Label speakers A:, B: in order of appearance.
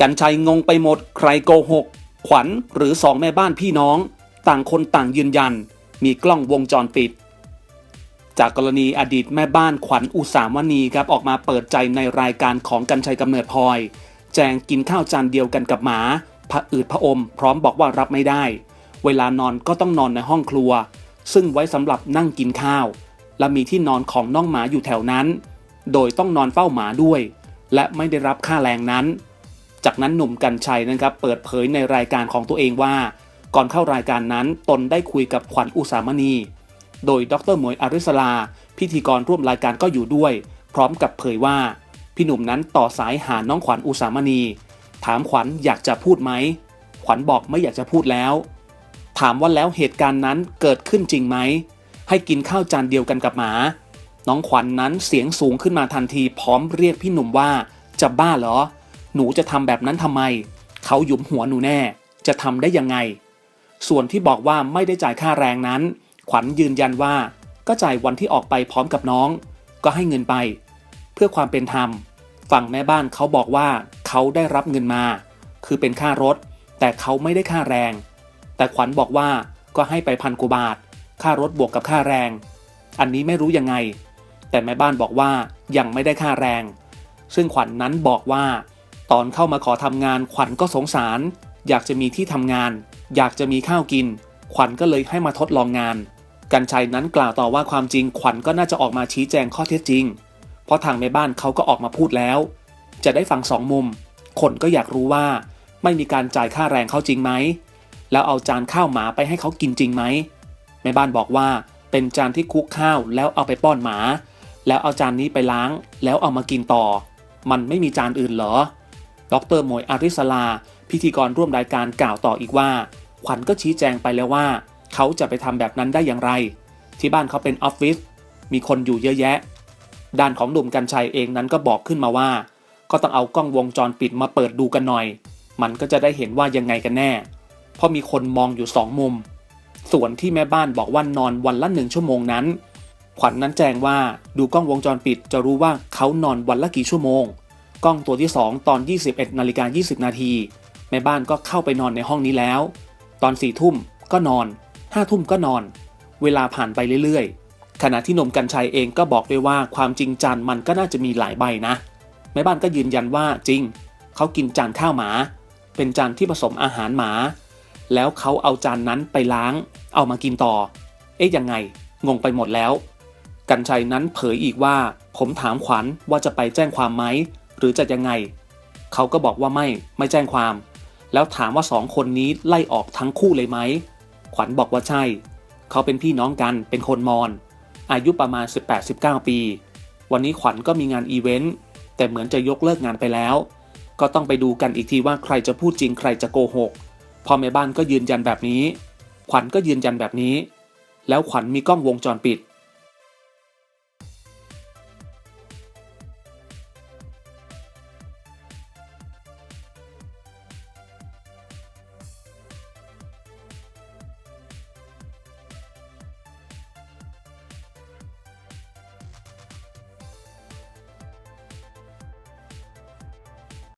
A: กันชัยงงไปหมดใครโกหก ขวัญหรือสองแม่บ้านพี่น้อง ต่างคนต่างยืนยัน มีกล้องวงจรปิด จากกรณีอดีตแม่บ้านขวัญอุสามณีครับออกมาเปิดใจในรายการของกันชัยกำเนิดพลอย แจงกินข้าวจานเดียวกันกับหมาผะอืดผะอม พร้อมบอกว่ารับไม่ได้ เวลานอนก็ต้องนอนในห้องครัว ซึ่งไว้สำหรับนั่งกินข้าว และมีที่นอนของน้องหมาอยู่แถวนั้น โดยต้องนอนเฝ้าหมาด้วย และไม่ได้รับค่าแรงนั้น จากนั้นหนุ่มกัญชัยนะครับเปิดเผยในรายการของตัวเองว่า ก่อนเข้ารายการนั้นตนได้คุยกับขวัญอุสามณี โดยดรหมวยอาริสลา พิธีกรร่วมรายการก็อยู่ด้วย พร้อมกับเผยว่า พี่หนุ่มนั้นต่อสายหาน้องขวัญอุสามณี ถามขวัญอยากจะพูดไหม ขวัญบอกไม่อยากจะพูดแล้ว ถามว่าแล้วเหตุการณ์นั้นเกิดขึ้นจริงไหม ให้กินข้าวจานเดียวกันกับหมา น้องขวัญนนั้นเสียงสูงขึ้นมาทันทีพร้อมเรียกพี่หนุ่มว่าจะบ้าเหรอ หนูจะทำแบบนั้นทำไม เขาหยุมหัวหนูแน่ จะทำได้ยังไง ส่วนที่บอกว่าไม่ได้จ่ายค่าแรงนั้น ขวัญยืนยันว่า ก็จ่ายวันที่ออกไปพร้อมกับน้อง ก็ให้เงินไป เพื่อความเป็นธรรม ฝั่งแม่บ้านเขาบอกว่าเขาได้รับเงินมา คือเป็นค่ารถ แต่เขาไม่ได้ค่าแรง แต่ขวัญบอกว่าก็ให้ไปพันกว่าบาท ค่ารถบวกกับค่าแรง อันนี้ไม่รู้ยังไง แต่แม่บ้านบอกว่ายังไม่ได้ค่าแรง ซึ่งขวัญนนั้นบอกว่า ตอนเข้ามาขอทำงานขวัญก็สงสาร อยากจะมีที่ทำงาน อยากจะมีข้าวกิน ขวัญก็เลยให้มาทดลองงาน กันชัยนั้นกล่าวต่อว่าความจริงขวัญก็น่าจะออกมาชี้แจงข้อเท็จจริง เพราะทางแม่บ้านเขาก็ออกมาพูดแล้ว จะได้ฟังสองมุม คนก็อยากรู้ว่า ไม่มีการจ่ายค่าแรงเขาจริงไหม แล้วเอาจานข้าวหมาไปให้เขากินจริงไหมแม่บ้านบอกว่าเป็นจานที่คุกข้าวแล้วเอาไปป้อนหมา แล้วเอาจานนี้ไปล้าง แล้วเอามากินต่อ มันไม่มีจานอื่นเหรอ ดรหมวยอาริสลา พิธีกรร่วมรายการกล่าวต่ออีกว่า ขวัญก็ชี้แจงไปแล้วว่า เขาจะไปทำแบบนั้นได้อย่างไร ที่บ้านเขาเป็นออฟฟิศมีคนอยู่เยอะแยะ ด้านของหนุ่มกัญชัยเองนั้นก็บอกขึ้นมาว่า ก็ต้องเอากล้องวงจรปิดมาเปิดดูกันหน่อย มันก็จะได้เห็นว่ายังไงกันแน่ เพราะมีคนมองอยู่สองมุม ส่วนที่แม่บ้านบอกว่านอนวันละหนึ่งชั่วโมงนั้น ขวัญนนั้นแจ้งว่าดูกล้องวงจรปิดจะรู้ว่าเขานอนวันละกี่ชั่วโมง กล้องตัวที่ 2 ตอน 21นาฬิกา20 นาทีแม่บ้านก็เข้าไปนอนในห้องนี้แล้ว ตอน4ทุ่มก็นอน5ทุ่มก็นอน เวลาผ่านไปเรื่อยๆ ขณะที่นมกัญชัยเองก็บอกด้วยว่าความจริงจานมันก็น่าจะมีหลายใบนะ แม่บ้านก็ยืนยันว่าจริง เขากินจานข้าวหมา เป็นจานที่ผสมอาหารหมา แล้วเขาเอาจานนั้นไปล้าง เอามากินต่อ เอ๊ะยังไง งงไปหมดแล้ว กัญชัยนั้นเผยอีกว่า ผมถามขวัญว่าจะไปแจ้งความไหม หรือจะยังไง เขาก็บอกว่าไม่ไม่แจ้งความ แล้วถามว่าสองคนนี้ไล่ออกทั้งคู่เลยไหม ขวัญบอกว่าใช่ เขาเป็นพี่น้องกันเป็นคนมอญอายุประมาณ 18-19 ปี วันนี้ขวัญก็มีงานอีเวนต์แต่เหมือนจะยกเลิกงานไปแล้ว ก็ต้องไปดูกันอีกทีว่าใครจะพูดจริงใครจะโกหกพอแม่บ้านก็ยืนยันแบบนี้ ขวัญก็ยืนยันแบบนี้ แล้วขวัญมีกล้องวงจรปิด